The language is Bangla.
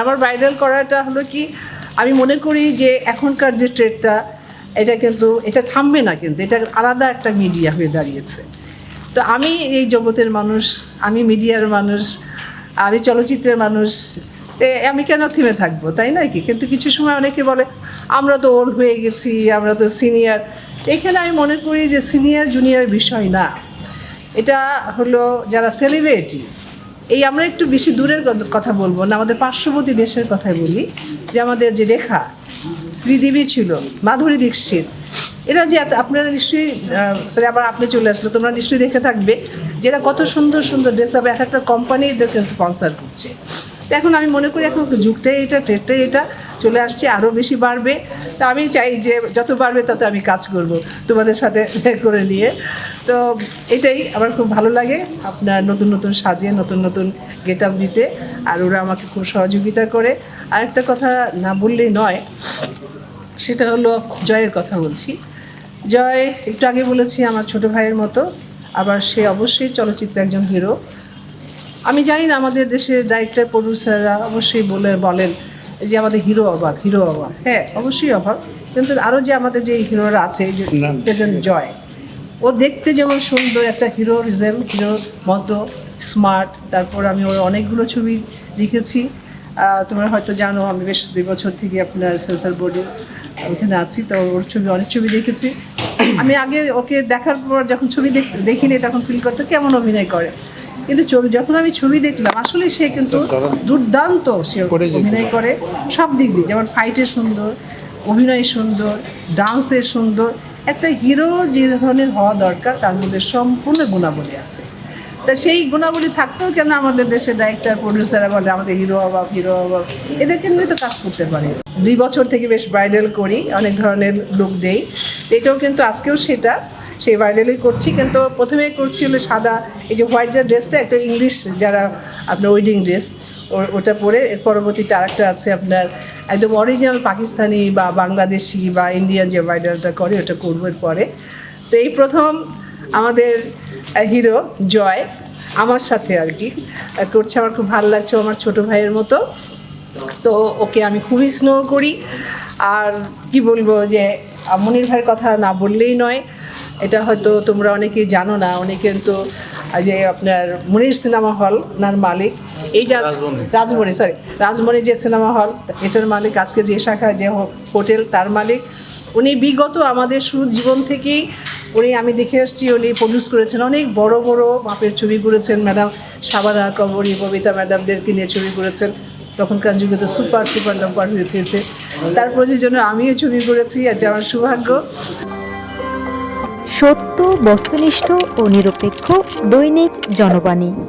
আমার ভাইরাল করাটা হলো কি, আমি মনে করি যে এখনকার যে ট্রেডটা এটা কিন্তু, এটা থামবে না কিন্তু, এটা আলাদা একটা মিডিয়া হয়ে দাঁড়িয়েছে। তো আমি এই জগতের মানুষ, আমি মিডিয়ার মানুষ, আমি চলচ্চিত্রের মানুষ আমি কেন থেমে থাকব, তাই নয় কি? কিন্তু কিছু সময় অনেকে বলে, আমরা তো ওল্ড হয়ে গেছি, আমরা তো সিনিয়র এখানে আমি মনে করি যে সিনিয়র জুনিয়র বিষয় না। এটা হলো যারা সেলিব্রিটি এই আমরা একটু বেশি দূরের কথা বলব না, আমাদের পার্শ্ববর্তী দেশের কথাই বলি, যে আমাদের যে রেখা, শ্রীদেবী ছিল, মাধুরী দীক্ষিত, এরা যে আপনারা নিশ্চয়ই সরি আবার আপনি চলে আসলো, তোমরা নিশ্চয়ই দেখে থাকবে যে এরা কত সুন্দর সুন্দর ড্রেস আপ এক একটা কোম্পানি এদেরকে স্পন্সার করছে। এখন আমি মনে করি, এখন যুগটাই এটা ট্রেডটাই এটা চলে আসছে আরও বেশি বাড়বে। তা আমি চাই যে যত বাড়বে তত আমি কাজ করব তোমাদের সাথে করে নিয়ে। তো এটাই আমার খুব ভালো লাগে আপনার নতুন নতুন সাজিয়ে নতুন নতুন গেট আপ দিতে, আর ওরা আমাকে খুব সহযোগিতা করে। আরেকটা কথা না বললেই নয়, সেটা হলো জয়ের কথা বলছি। জয়, একটু আগে বলেছি আমার ছোট ভাইয়ের মতো, আবার সে অবশ্যই চলচ্চিত্রে একজন হিরো আমি জানি না আমাদের দেশের ডাইরেক্টর প্রডিউসাররা অবশ্যই বলে বলেন যে আমাদের হিরো অভাব হিরো অভাব হ্যাঁ অবশ্যই অভাব কিন্তু আরও যে আমাদের যে হিরোরা আছে যে প্রেজেন্ট জয় ও দেখতে যেমন সুন্দর একটা হিরোরিজম হিরোর মতো স্মার্ট। তারপর আমি ওর অনেকগুলো ছবি দেখেছি তোমরা হয়তো জানো আমি বেশ দুই বছর থেকে আপনার সেন্সার বোর্ডে ওখানে আছি তো ওর ছবি অনেক ছবি দেখেছি। আমি আগে ওকে দেখার পর যখন ছবি দেখ- দেখিনি তখন ফিল করতে কেমন অভিনয় করে। কিন্তু ছবি যখন আমি ছবি দেখলাম আসলে সে কিন্তু দুর্দান্ত সে অভিনয় করে। সব দিক দিয়ে যেমন ফাইটে সুন্দর অভিনয় সুন্দর ডান্সের সুন্দর একটা হিরো যে ধরনের হওয়া দরকার তার মধ্যে সম্পূর্ণ গুণাবলী আছে। তা সেই গুণাবলী থাকতেও কেন আমাদের দেশের ডাইরেক্টর প্রডিউসাররা বলে আমাদের হিরো অভাব হিরো অভাব এদেরকে নিয়ে তো কাজ করতে পারে। দুই বছর থেকে বেশ ব্রাইডাল করি অনেক ধরনের লুক দেই। এটাও কিন্তু আজকেও সেটা। সেই ভাইরালই করছি। কিন্তু প্রথমে করছি হলো সাদা, এই যে হোয়াইট যে ড্রেসটা একটা ইংলিশ যারা আপনার ওয়েডিং ড্রেস ওটা পরে এর পরবর্তীতে আরেকটা আছে আপনার একদম অরিজিনাল পাকিস্তানি বা বাংলাদেশি বা ইন্ডিয়ান যে ভাইরালটা করে, ওটা করব পরে। তো এই প্রথম আমাদের হিরো জয়, আমার সাথে আর কি করছে আমার খুব ভালো লাগছে আমার ছোট ভাইয়ের মতো। তো ওকে আমি খুবই স্নো করি। আর কি বলব যে মনির ভাইয়ের কথা না বললেই নয়। এটা হয়তো তোমরা অনেকেই জানো না অনেকে কিন্তু আহ, যে আপনার মনির সিনেমা হল নার মালিক। এই যা রাজমণি। সরি রাজমণি যে সিনেমা হল এটার মালিক আজকে যে শাখা যে হোটেল তার মালিক। উনি বিগত আমাদের শুরু জীবন থেকেই উনি আমি দেখে আসছি উনি প্রডিউস করেছেন। অনেক বড় বড় মাপের ছবি করেছেন ম্যাডাম সাবানা কবরী ববিতা ম্যাডামদেরকে নিয়ে ছবি করেছেন। তখনকার যুগে তো সুপার সুপার নাম্বার হয়ে উঠেছে। তারপর প্রযোজনে আমিও ছবি করেছি এটা আমার সৌভাগ্য। সত্য বস্তুনিষ্ঠ ও নিরপেক্ষ দৈনিক জনবাণী।